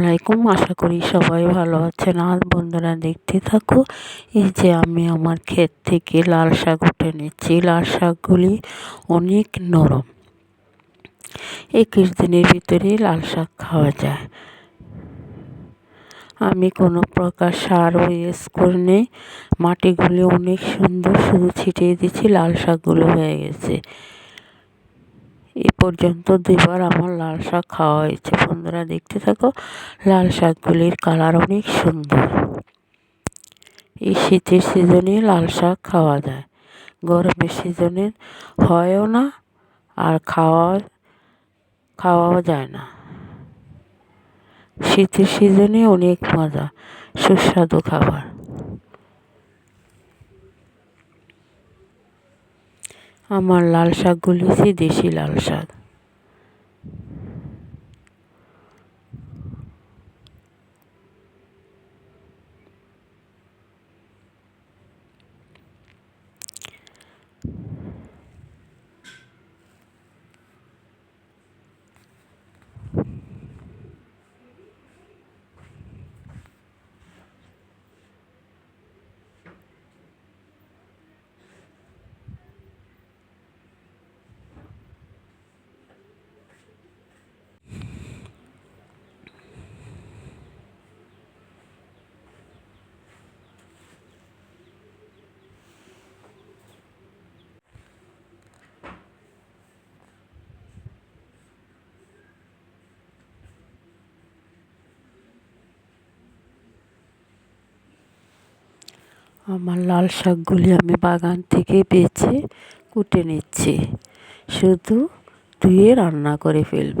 আলাইকুম আশা করি সবাই ভালো আছেন। আর বন্ধুরা দেখতে থাকো, এই যে আমি আমার ক্ষেত থেকে লাল শাক উঠে নিচ্ছি। লাল শাকগুলি অনেক নরম। একুশ দিনের ভিতরে লাল শাক খাওয়া যায়। আমি কোনো প্রকার সার ইউজ করিনি মাটিগুলি অনেক সুন্দর, শুধু ছিটিয়ে দিচ্ছি, লাল শাকগুলো হয়ে গেছে। এ পর্যন্ত দুইবার আমার লাল শাক খাওয়া হয়েছে। বন্ধুরা দেখতে থাকো, লাল শাকগুলির কালার অনেক সুন্দর। এই শীতের সিজনে লাল শাক খাওয়া যায়। গরমের সিজনে হয়ও না আর খাওয়া খাওয়াও যায় না। শীতের সিজনে অনেক মজা, সুস্বাদু খাবার। আমার লাল শাকগুলি হচ্ছে দেশি লাল শাক। আমার লাল শাকগুলি আমি বাগান থেকে বেছে কুটে নিচ্ছি। শুধু ধুয়ে রান্না করে ফেলব।